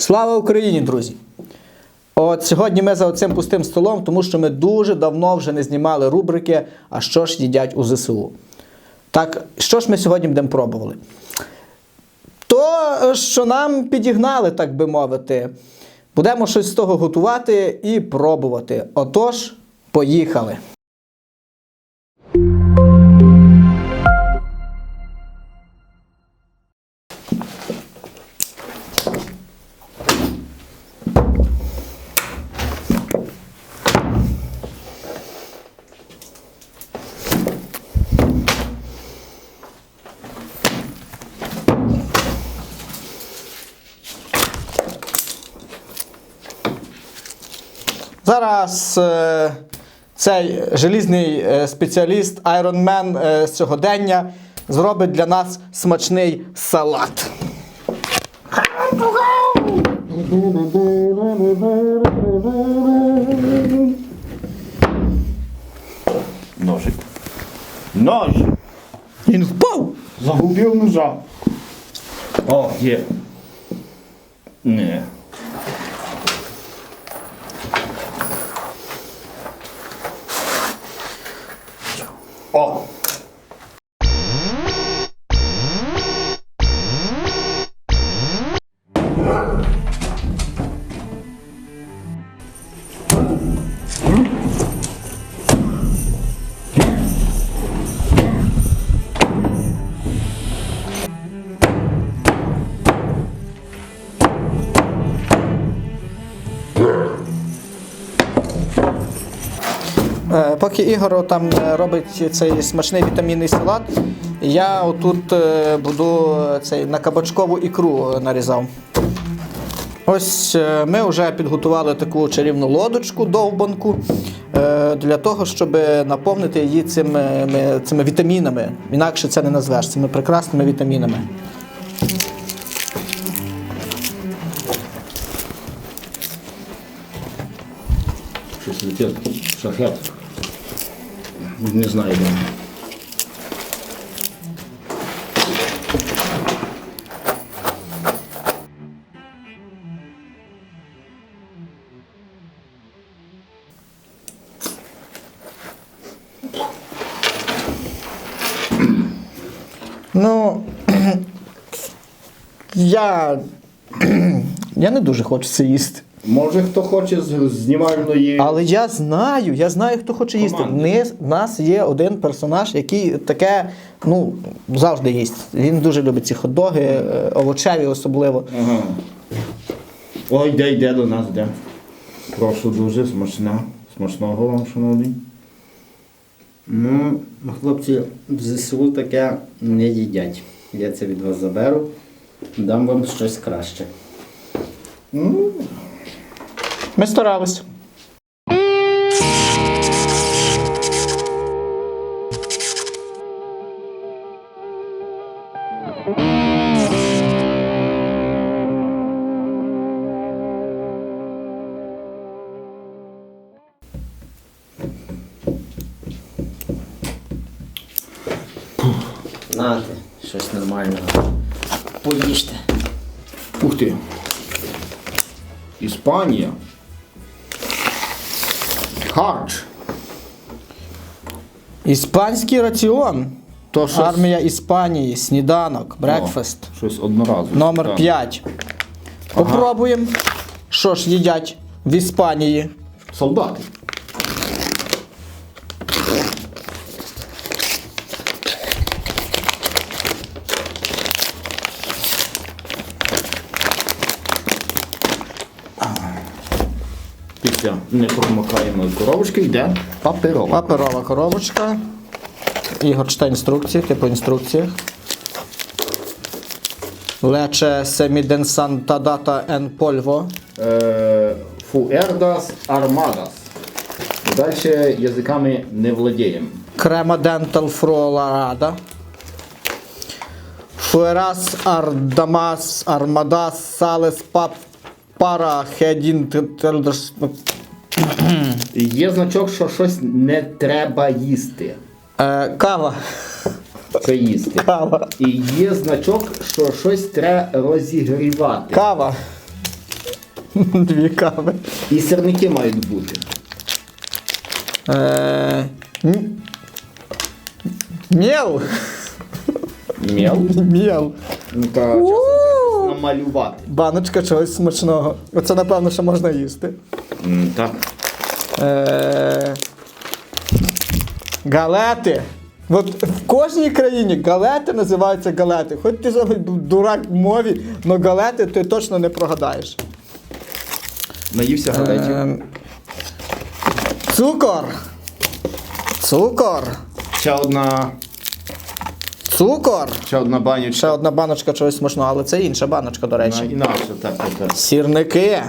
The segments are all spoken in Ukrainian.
Слава Україні, друзі! От сьогодні ми за оцим пустим столом, тому що ми дуже давно вже не знімали рубрики А що ж їдять у ЗСУ. Так, що ж ми сьогодні будемо пробували? То, що нам підігнали, так би мовити. Будемо щось з того готувати і пробувати. Отож, поїхали! Зараз е, цей желізний е, спеціаліст Iron Man з сьогодення зробить для нас смачний салат. Ножик. Нож! Він впав! Загубив ножа. О, є. Не. О! Поки Ігор там е, робить цей смачний вітамінний салат, я отут е, буду цей на кабачкову ікру нарізав. Ось е, ми вже підготували таку чарівну лодочку, довбанку, е, для того, щоб наповнити її цими, цими вітамінами. Інакше це не назвеш, цими прекрасними вітамінами. Щось летить. Шахет. Не знаю де. Ну, я, я не дуже хочу це їсти. Може хто хоче з знімальної. Але я знаю, я знаю, хто хоче їсти. Команди. Ни- В нас є один персонаж, який таке ну, завжди їсть. Він дуже любить ці хот-доги, е, овочеві особливо. Ага. Ой, йде, йде до нас, йде. Прошу дуже, смачна. Смачного вам, шановний. Ну, хлопці, в ЗСУ таке не їдять. Я це від вас заберу, дам вам щось краще. Ми старалися. Нате, щось нормального. Поїжте. Ух ти. Іспанія. Харч. Іспанський раціон. То щось- Армія Іспанії, сніданок, брекфест. О, щось одноразове. Номер Так. 5. Попробуємо. Що ж їдять в Іспанії? Солдати. Після непромокаємої коробочки йде паперова. Паперова коробочка. Ігор читає інструкції, типу інструкціях. Лече ен польво. Е, Фуердас армадас. Далі язиками не владіємо. Крема дентал фроларада. Фуерас ардамас армадас салес пап пара хедін. Є значок, що щось не треба їсти. Е, Кава. Це їсти. Кава. І є значок, що щось треба розігрівати. Кава. Дві кави. І сирники мають бути. Е, м- Мєл. М'яв. Мєл. Ну та намалювати. Баночка чогось смачного. Оце, напевно, що можна їсти. М, Так. Е, галети. От в кожній країні галети називаються галети. Хоч ти самий дурак в мові, але галети ти точно не прогадаєш. Наївся галетів. Е, цукор. Цукор. Ще одна. Цукор. Ще одна Ще одна баночка чогось смачного, але це інша баночка, до речі. Інакше, так, так, так. Сірники.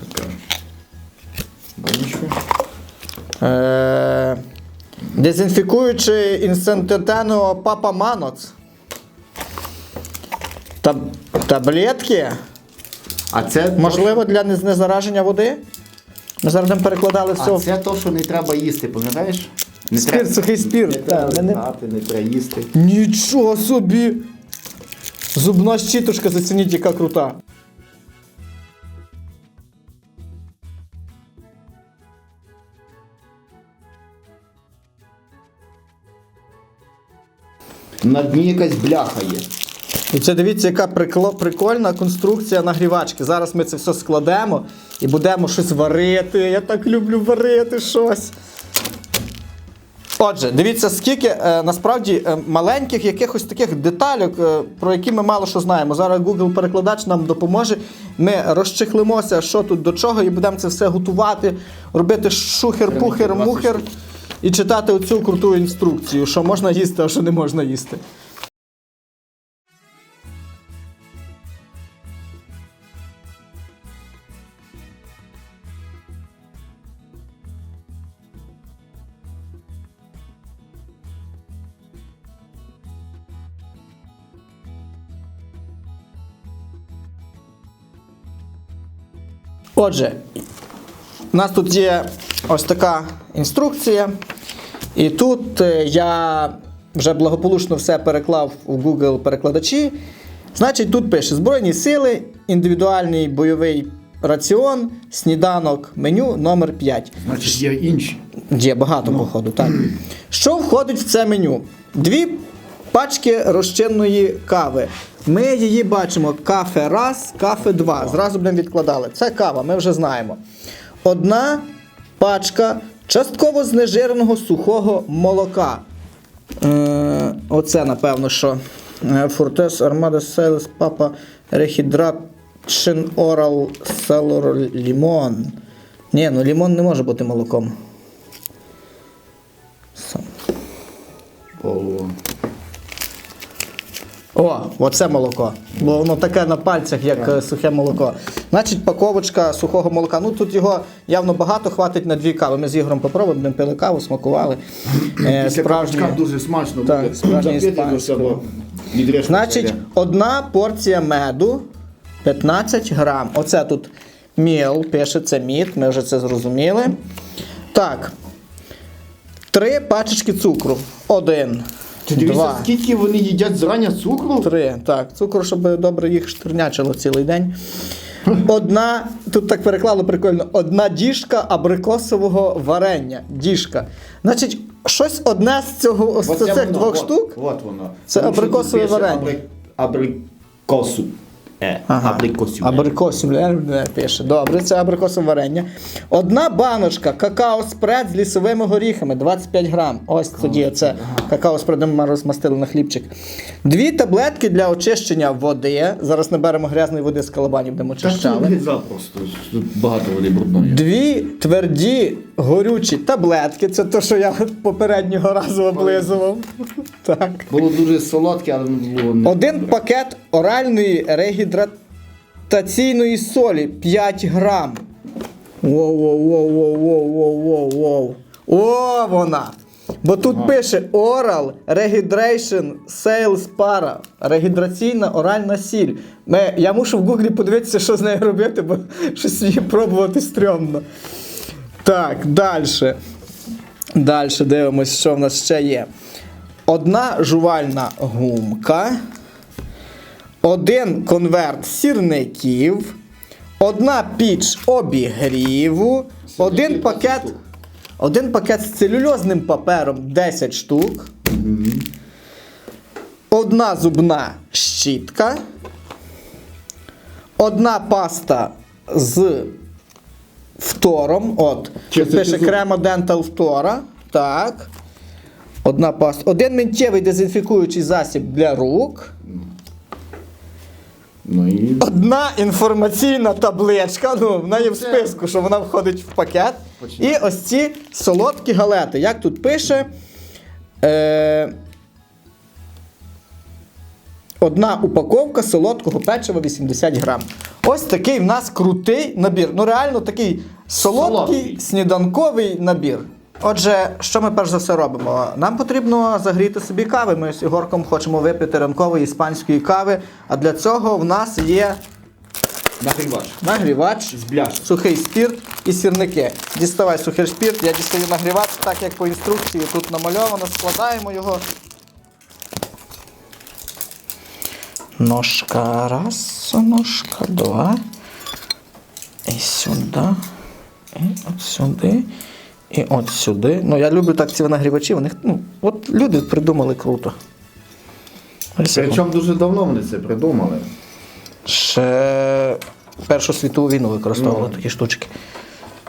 Така. Банючка. Е, дезінфікуючи інстантентену папа Маноц. Таб, таблетки. А це Можливо, для нез- незараження води. Ми зараз будемо перекладали все. А в це то, що не треба їсти, пам'ятаєш? Треба- сухий спірт, Не треба не- не- треба їсти. Нічого собі! Зубна щіточка, зацініть, яка крута. На дні якась бляха є. І це дивіться, яка прикло- прикольна конструкція нагрівачки. Зараз ми це все складемо і будемо щось варити. Я так люблю варити щось. Отже, дивіться, скільки е, насправді е, маленьких якихось таких деталек, е, про які ми мало що знаємо. Зараз Google перекладач нам допоможе. Ми розчехлимося, що тут до чого, і будемо це все готувати, робити шухер-пухер, мухер і читати оцю круту інструкцію, що можна їсти, а що не можна їсти. Отже, у нас тут є ось така інструкція. І тут е, я вже благополучно все переклав у Google перекладачі. Значить, тут пише Збройні сили, індивідуальний бойовий раціон, сніданок, меню номер 5. Значить, є інші. Є багато, походу, так. Що входить в це меню? Дві пачки розчинної кави. Ми її бачимо кафе раз, кафе два. Зразу будемо відкладали. Це кава, ми вже знаємо. Одна пачка частково знежиреного сухого молока. Е, оце, напевно, що. Фортес Армада Сейлс Папа Рехідратшин Орал Селор Лімон. Ні, ну лімон не може бути молоком. Сам. О, оце молоко. Бо воно таке на пальцях, як е, сухе молоко. Значить, паковочка сухого молока. Ну тут його явно багато, хватить на дві кави. Ми з Ігорем попробуємо, будемо пили каву, смакували. Е, справжні. дуже смачно Так, буде. себе. Відрежку Значить, одна порція меду 15 грам. Оце тут міл, пише, це мід, ми вже це зрозуміли. Так. Три пачечки цукру. Один. Ти дивися, Два. скільки вони їдять зрання цукру? Три. Так, цукру, щоб добре їх штернячило цілий день. Одна, тут так переклало прикольно, одна діжка абрикосового варення. Діжка. Значить, щось одне з цього з цих двох штук. От воно. Це Тому що тут абрикосове пише варення. абри- Абрикосу. Е, абрикосу. Абрикосів не пише. Добре, це абрикосове варення. Одна баночка какао спред з лісовими горіхами 25 грам. Ось тоді це какао спредом ми розмастили на хлібчик. Дві таблетки для очищення води. Зараз наберемо грязної води з калабанів, будемо Та це очищали. запросто. Багато води брудної. Дві тверді горючі таблетки. Це те, що я попереднього разу облизував. Так. Було дуже солодке, але не було не Один пакет оральної регідратаційної солі 5 грам. Воу-воу-воу-воу-воу-воу-воу. О, вона! Бо тут пише Oral Rehydration Sales Para. Регідраційна оральна сіль. Ми, я мушу в гуглі подивитися, що з нею робити, бо щось її пробувати стрьомно. Так, далі. Далі дивимось, що в нас ще є. Одна жувальна гумка, один конверт сірників, одна піч обігріву, один пакет, один пакет з целюльозним папером 10 штук, одна зубна щітка, одна паста з фтором. От, Чи це пише ти зуб- кремо Dental Фтора. Так. Одна паста. Один миттєвий дезінфікуючий засіб для рук. Ну і Одна інформаційна табличка, ну, в неї в списку, що вона входить в пакет. І ось ці солодкі галети. Як тут пише. Е, одна упаковка солодкого печива 80 грам. Ось такий в нас крутий набір. Ну, реально такий солодкий, Солодкий. сніданковий набір. Отже, що ми перш за все робимо? Нам потрібно загріти собі кави. Ми з Ігорком хочемо випити ранкової іспанської кави. А для цього в нас є нагрівач. нагрівач, З бляшки. сухий спірт і сірники. Діставай сухий спірт, я дістаю нагрівач, так як по інструкції тут намальовано, складаємо його. Ножка раз, ножка два. І сюди. І от сюди. І от сюди. Ну, я люблю так ці нагрівачі. Вони, ну, от люди придумали круто. Причому дуже давно вони це придумали. Ще Першу світову війну використовували такі штучки.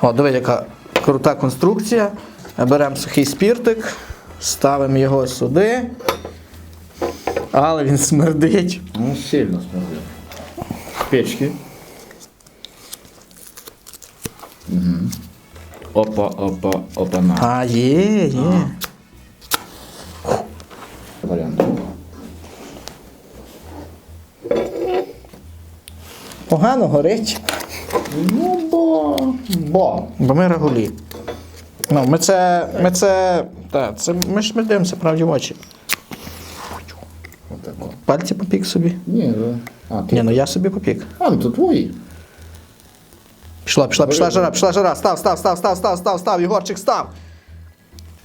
О, диви, яка крута конструкція. Беремо сухий спіртик, ставимо його сюди. Але він смердить. Ну, сильно смердить. Печки. Угу. Опа, опа, опа, на. А, є, є. Варіант. Погано горить. Ну, бо. Бо. Бо ми регулі. Ну, ми це. Ми це. Та, це ми ж ми дивимося правді в очі. Отако. Пальці попік собі. Ні, да. А, ти. Ні, ну я собі попік. А, ну то твої. Пішла, пішла, пішла жара, пішла жара. Став, став, став, став, став, став, став, Єгорчик, став.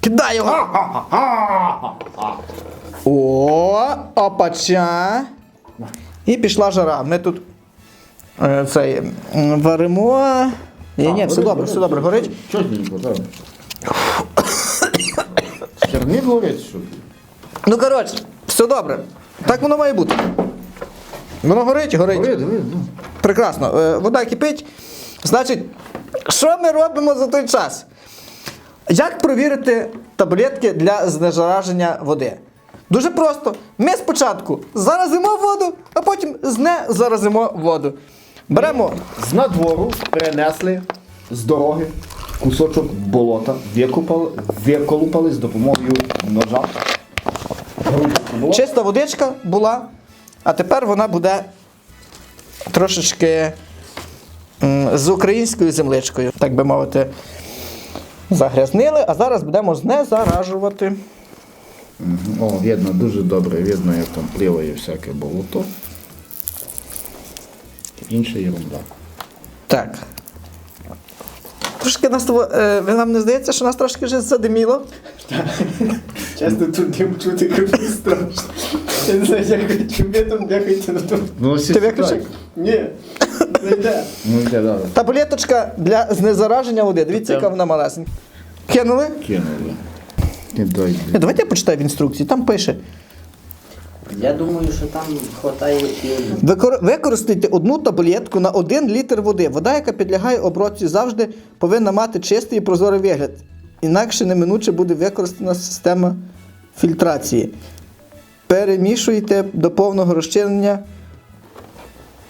Кидай його. О, опача. І пішла жара. Ми тут е, цей варимо. Ні, ні, все добре, все добре, горить. Чотненько, так. Черник горить, що? Ну, коротше, все добре. Так воно має бути. Воно горить, горить. Горить, горить, ну. Прекрасно. Е, Вода кипить. Значить, що ми робимо за той час? Як провірити таблетки для знезараження води? Дуже просто. Ми спочатку заразимо воду, а потім знезаразимо воду. Беремо. З надвору перенесли з дороги кусочок болота, викопали, виколупали з допомогою ножа. Чиста водичка була, а тепер вона буде трошечки з українською земличкою, так би мовити, загрязнили, а зараз будемо знезаражувати. О, видно, дуже добре, видно, як там пливає всяке болото. Інша ерунда. Так. Трошки нас е, ви нам не здається, що нас трошки вже задиміло. Часто тут дим чути капі страшно. Я не знаю, як чи ви там бігайте на тому. Ну, Ти виключив? Ні, не йде. Ну, йде, добре. Таблеточка для знезараження води. Дивіться, яка вона малесенька. Кинули? Кинули. Не Давайте я почитаю в інструкції, там пише. Я думаю, що там хватає і. Викор- Використайте одну таблетку на 1 літр води. Вода, яка підлягає обробці, завжди повинна мати чистий і прозорий вигляд. Інакше неминуче буде використана система фільтрації. Перемішуйте до повного розчинення.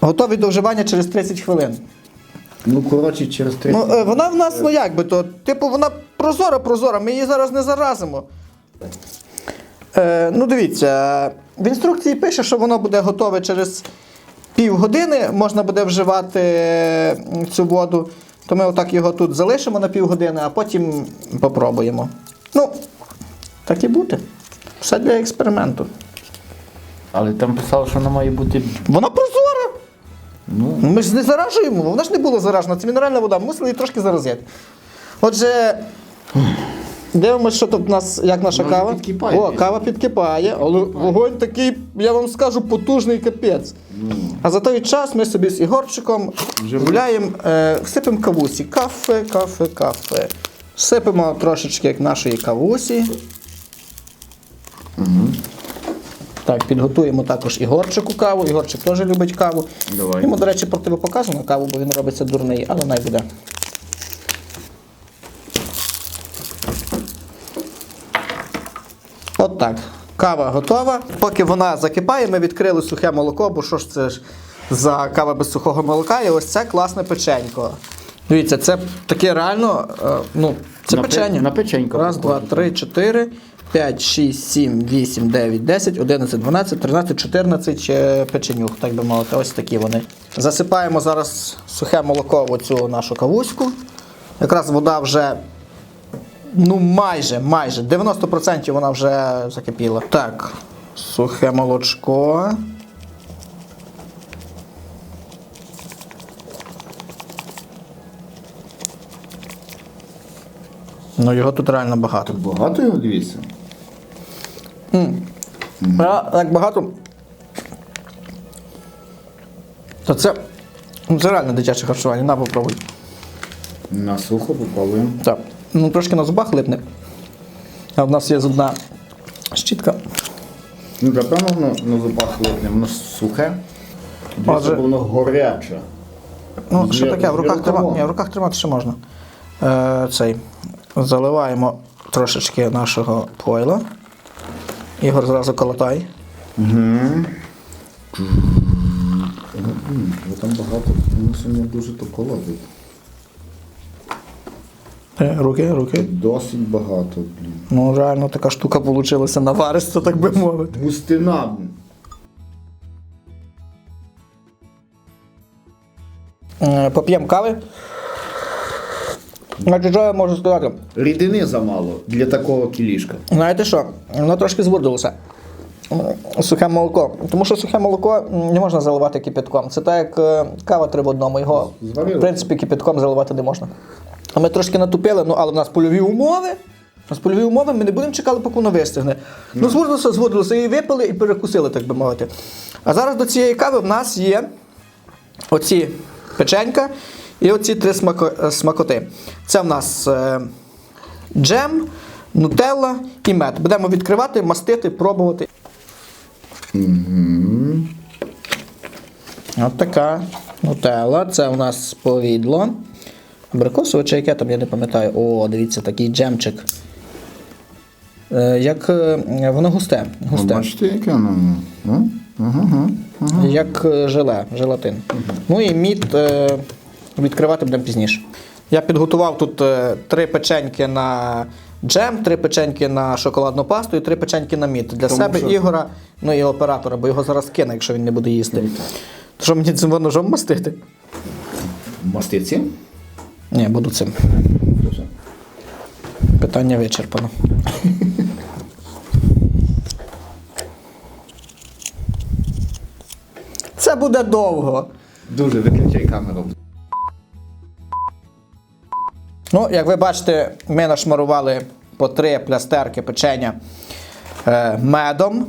Готові до вживання через 30 хвилин. Ну, коротше, через три. Ну, е, вона в нас, ну як би то, типу, вона прозора, прозора, ми її зараз не заразимо. Е, ну, дивіться, в інструкції пише, що воно буде готове через півгодини, можна буде вживати цю воду. То ми отак його тут залишимо на півгодини, а потім попробуємо. Ну, так і бути. Все для експерименту. Але там писало, що вона має бути. Вона прозора. Ну, Ми ж не заражуємо, вона ж не була заражена, це мінеральна вода, ми мусили її трошки заразити. Отже, дивимося, що тут у нас, як наша Вона кава. підкипає О, кава підкипає, але вогонь такий, я вам скажу, потужний капець. ну. А за той час ми собі з Ігорчиком гуляємо, е, всипемо кавусі. Кафе, кафе, кафе. Всипемо трошечки як нашої кавусі. Так, підготуємо також Ігорчику каву. Ігорчик теж любить каву. Давай. Йому, до речі, противопоказано каву, бо він робиться дурний, але най буде. От так. Кава готова. Поки вона закипає, ми відкрили сухе молоко, бо що ж це ж за кава без сухого молока, і ось це класне печенько. Дивіться, це таке реально, е, ну, це На печення. на печенько Раз, два, три, чотири, п'ять, шість, сім, вісім, дев'ять, десять, одинадцять, дванадцять, тринадцять, чотирнадцять е, печенюх, так би мовити. Ось такі вони. Засипаємо зараз сухе молоко в оцю нашу кавуську. Якраз вода вже Ну, майже, майже. 90% вона вже закипіла. Так, сухе молочко. Ну, його тут реально багато. Багато його дивіться. Так багато. То це. ну, Це реально дитяче харчування, на попробуй. На сухо попробуємо. Так. Ну, трошки на зубах липне. А в нас є зубна щітка. Ну, напевно, воно на зубах липне, воно сухе. Дивіться, воно гаряче. Ну, що таке, в руках, рукавом. трима... Ні, в руках тримати ще можна. Е, цей. Заливаємо трошечки нашого пойла. Ігор зразу колотай. Бо там багато, не дуже то колотить. Е, руки, руки. Досить багато, блін. Ну, реально така штука вийшла наваристо, так би мовити. Густина. блін. Е, поп'ємо кави. Значить, що я можу сказати? Рідини замало для такого кілішка. Знаєте що? Воно трошки звурдилося. Сухе молоко. Тому що сухе молоко не можна заливати кипятком. Це так, як е, кава три в одному. Його, Зварили. в принципі, кипятком заливати не можна. А ми трошки натупили, ну але в нас польові умови. У нас польові умови, ми не будемо чекати, поки воно вистигне. Ну, звурдилося, звурдилося, і випили, і перекусили, так би мовити. А зараз до цієї кави в нас є оці печенька і оці три смако- е, смакоти. Це в нас е, джем, нутелла і мед. Будемо відкривати, мастити, пробувати. От така нутелла. Це у нас повідло. Абрикосове чи яке там, я не пам'ятаю. О, дивіться, такий джемчик. Е, Як е, воно густе. густе. Бачите, яке воно? Ну, ага, ага. Як е, желе, желатин. Ну і мід е, відкривати будемо пізніше. Я підготував тут е, три печеньки на джем, три печеньки на шоколадну пасту і три печеньки на мід. Для Тому себе що- Ігора, ну і оператора, бо його зараз кине, якщо він не буде їсти. То що мені цим ножом мастити? Мастиці? Ні, буду цим. Питання вичерпано. Це буде довго. Дуже виключай камеру. Ну, як ви бачите, ми нашмарували по три плястерки печення е, медом,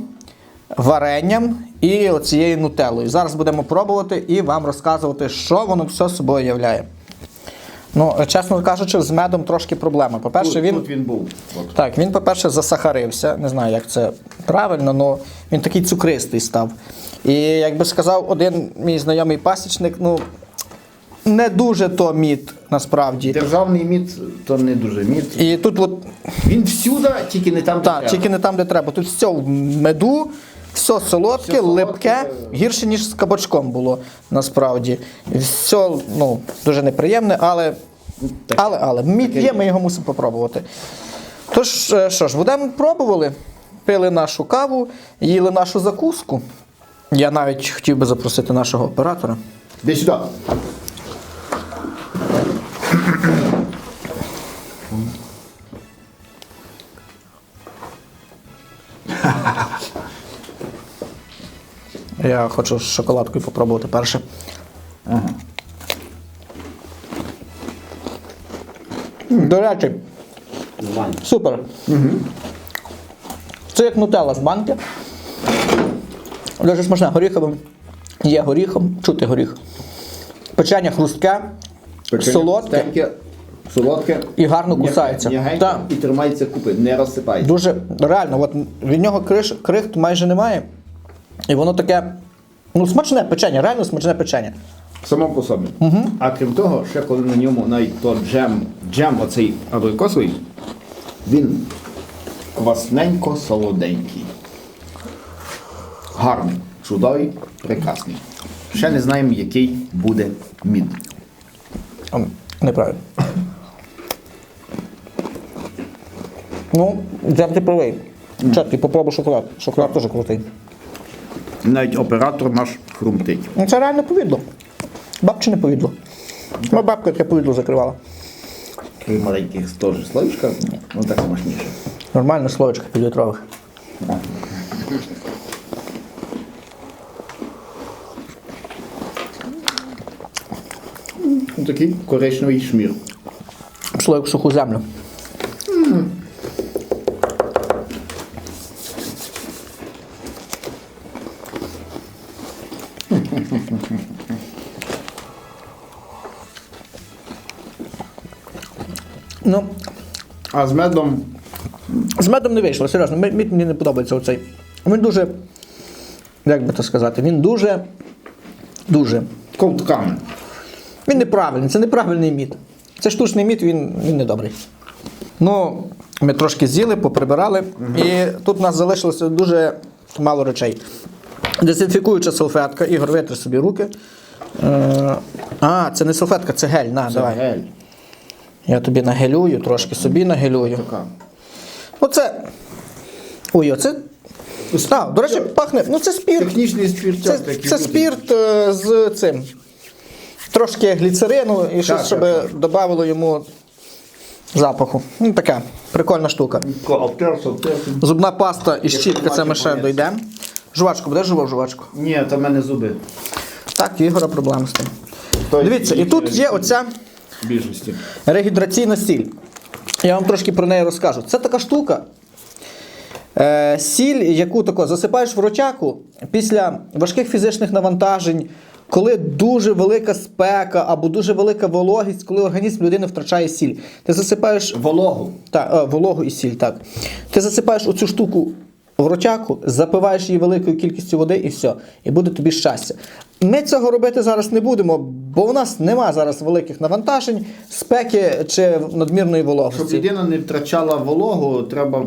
варенням і оцією нутеллою. Зараз будемо пробувати і вам розказувати, що воно все собою являє. Ну, чесно кажучи, з медом трошки проблема. По-перше, він. тут він був. Так, він, по-перше, засахарився. Не знаю, як це правильно, але він такий цукристий став. І як би сказав один мій знайомий пасічник, ну не дуже то мід насправді. Державний мід то не дуже мід. І тут, от, Він всюди, тільки не там, де так, треба. тільки не там, де треба. Тут все в меду, все солодке, Все солодке, липке, гірше, ніж з кабачком було насправді. І Все ну, дуже неприємне, але, так- але, але мід є, ми його мусимо попробувати. Тож, е, що ж, будемо пробували. Пили нашу каву, їли нашу закуску. Я навіть хотів би запросити нашого оператора. Де сюди. Я хочу з шоколадкою попробувати перше. Ага. До речі. Супер. Це як нутелла з банки. Дуже смачне, горіховим Є горіхом, чути горіх. Печення хрустке, солодке солодке. і гарно кусається. М'ягеньке Так. І тримається купи, не розсипається. Дуже реально, от від нього криш, крихт майже немає. І воно таке, ну, смачне печення, реально смачне печення. Само по собі. Угу. А крім того, ще коли на ньому навіть то джем, джем оцей абрикосовий, він квасненько-солоденький. Гарний, чудовий, прекрасний. Ще не знаємо, який буде мід. Неправильно. Ну, я ти правий. Ти попробуй шоколад. Шоколад теж крутий. Навіть оператор наш хрумтить. Ну, це реально повідло. Бабчине повідло. Моя бабка таке повідло закривала. Три маленьких теж слоїчка, ну так смачніше. Нормально словечко півлітрових. Такий коричневий шмір. Пішло як в суху землю. Ну, А з медом з медом не вийшло, серйозно. Мед мені не подобається оцей. Він дуже. Як би то сказати, він дуже. Дуже. ковтками. Він неправильний, це неправильний мід. Це штучний мід, він, він не добрий. Ну, ми трошки з'їли, поприбирали, і тут у нас залишилося дуже мало речей. Дезінфікуюча салфетка, Ігор, витри собі руки. Е, а, це не салфетка, це гель. На, давай. Гель. Я тобі нагелюю, трошки собі нагелюю. Така. Оце. Ой, оце. А, до речі, пахне. Ну, це спірт. Технічний спіртяк Це, це спірт е, з цим. Трошки гліцерину і щось, Так, щоб так, додавало йому запаху. Ну, така прикольна штука. Зубна паста і щітка, це ми ще дійдемо. Жувачку, будеш жував жувачку? Ні, то в мене зуби. Так, Ігора проблеми з тим. Дивіться, і тут є оця більшості. регідраційна сіль. Я вам трошки про неї розкажу. Це така штука. Е, сіль, яку тако засипаєш в ротяку після важких фізичних навантажень, коли дуже велика спека або дуже велика вологість, коли організм людини втрачає сіль. Ти засипаєш Вологу. та, е, вологу і сіль, так. Ти засипаєш оцю штуку в ротяку, запиваєш її великою кількістю води і все. І буде тобі щастя. Ми цього робити зараз не будемо, бо у нас нема зараз великих навантажень, спеки чи надмірної Щоб вологості. людина не втрачала вологу, треба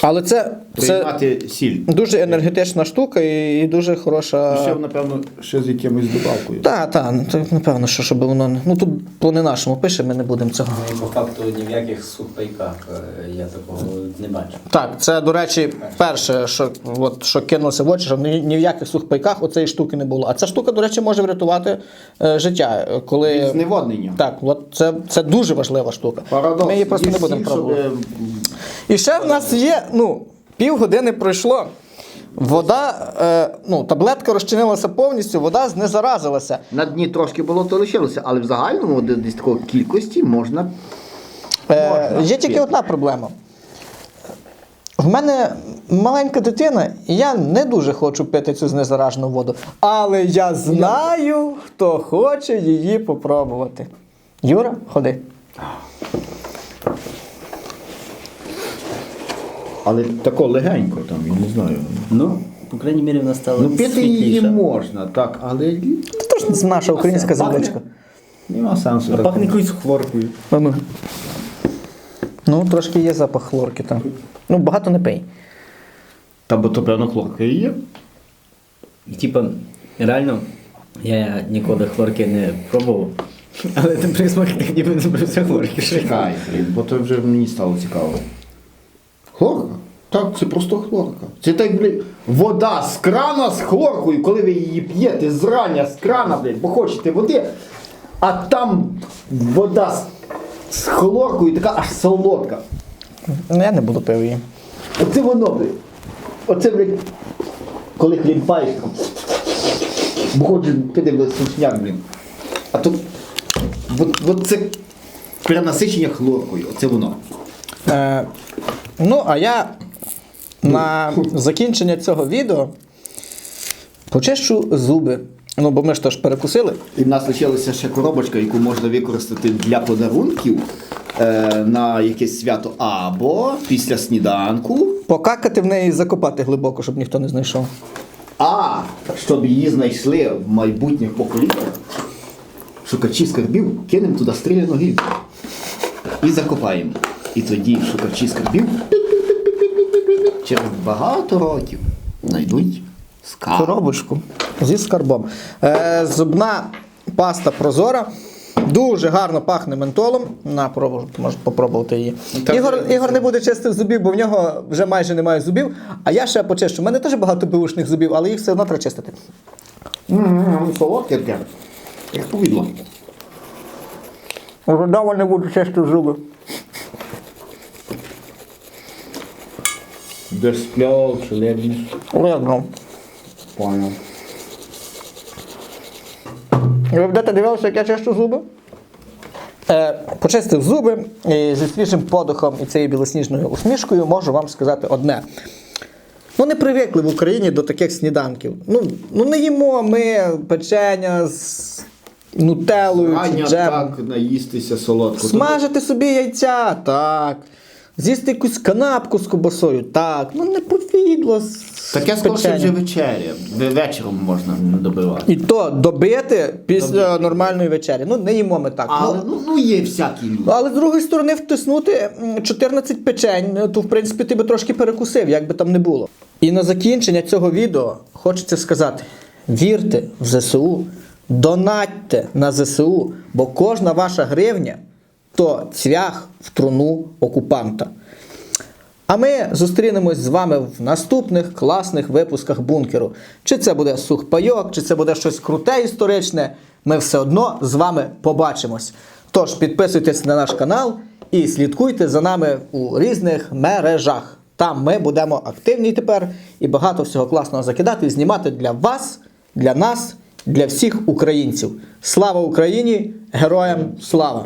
Але це, це сіль. дуже енергетична штука і, і дуже хороша. Ще, напевно, ще з якимось добавкою. Так, так, ну, то, напевно, що щоб воно. Ну тут по не нашому пише, ми не будемо цього. Ну, По факту ні в яких сухпайках е, я такого не бачу. Так, це, до речі, перше, що, от, що кинулося в очі, що ні, ні в яких сухпайках оцеї штуки не було. А ця штука, до речі, може врятувати е, життя. Е, Коли... Зневоднення. Так, от це, це дуже важлива штука. Парадокс. Ми її просто Є не будемо сіль, щоб, пробувати. е, І ще в нас є, ну, півгодини пройшло. Вода, е, ну, таблетка розчинилася повністю, вода знезаразилася. На дні трошки було, то лишилося, але в загальному десь такої кількості можна. Е, Можна є тільки одна проблема. В мене маленька дитина, і я не дуже хочу пити цю знезаражену воду. Але я знаю, хто хоче її попробувати. Юра, ходи. Але тако легенько там, я не знаю. Ну, по крайній мірі, вона стала Ну, пити її світліша. можна, так, але Це теж наша українська земличка. нема сенсу. А так. пахне якоюсь хворкою. А Ну, ну, трошки є запах хлорки там. Ну, багато не пий. Та бо то певно хлорка і є. І типа, реально, я ніколи хлорки не пробував. Але тим присмак так ніби не брився хлорки. Чекай, бо то вже мені стало цікаво. Хлорка? Так, це просто хлорка. Це так, блін, вода з крана з хлоркою, коли ви її п'єте зрання з крана, блін, бо хочете води, а там вода з, з хлоркою така аж солодка. Ну, я не буду пив її. Оце воно, блін. Оце, блін, коли хлібаєш, бо хочеш пити, блін, сушняк, блін. А тут, от, от це перенасичення хлоркою, оце воно. Е, ну, а я на закінчення цього відео почищу зуби Ну, бо ми ж теж перекусили. І в нас лишилася ще коробочка, яку можна використати для подарунків е, на якесь свято або після сніданку, Покакати в неї і закопати глибоко, щоб ніхто не знайшов. а щоб її знайшли в майбутніх поколіннях, шукачі скарбів кинемо туди стріляну гільзу і закопаємо. І тоді шукачі скарбів через багато років знайдуть скарб. Коробочку зі скарбом. Е, зубна паста прозора. Дуже гарно пахне ментолом. На пробу, можете попробувати її. Та Ігор, вже- Ігор не буде чистив зубів, бо в нього вже майже немає зубів. А я ще почищу. У мене теж багато беушних зубів, але їх все одно треба чистити. М, Солодке таке. Як повідло. Вже давно не буду чистити зуби. Без спльов, челебні. Ладно. Понял. Ви будете дивилися, як я чищу зуби? Е, почистив зуби і зі свіжим подихом і цією білосніжною усмішкою можу вам сказати одне. Ну, не привикли в Україні до таких сніданків. Ну, ну не їмо ми печення з нутелою чи Рання так наїстися солодко. Смажити собі яйця, так. З'їсти якусь канапку з кобасою, так. Ну не повідло. Таке скорше вже вечеря. В- Вечором можна добивати. І то добити після нормальної вечері. Ну, не їмо ми так. Але Ну, ну, ну є всякі люди. але з другої сторони, втиснути м, 14 печень, то в принципі ти би трошки перекусив, як би там не було. І на закінчення цього відео хочеться сказати: вірте в ЗСУ, донатьте на ЗСУ, бо кожна ваша гривня то цвях в труну окупанта. А ми зустрінемось з вами в наступних класних випусках бункеру. Чи це буде сухпайок, чи це буде щось круте історичне. Ми все одно з вами побачимось. Тож підписуйтесь на наш канал і слідкуйте за нами у різних мережах. Там ми будемо активні тепер і багато всього класного закидати і знімати для вас, для нас, для всіх українців. Слава Україні! Героям слава!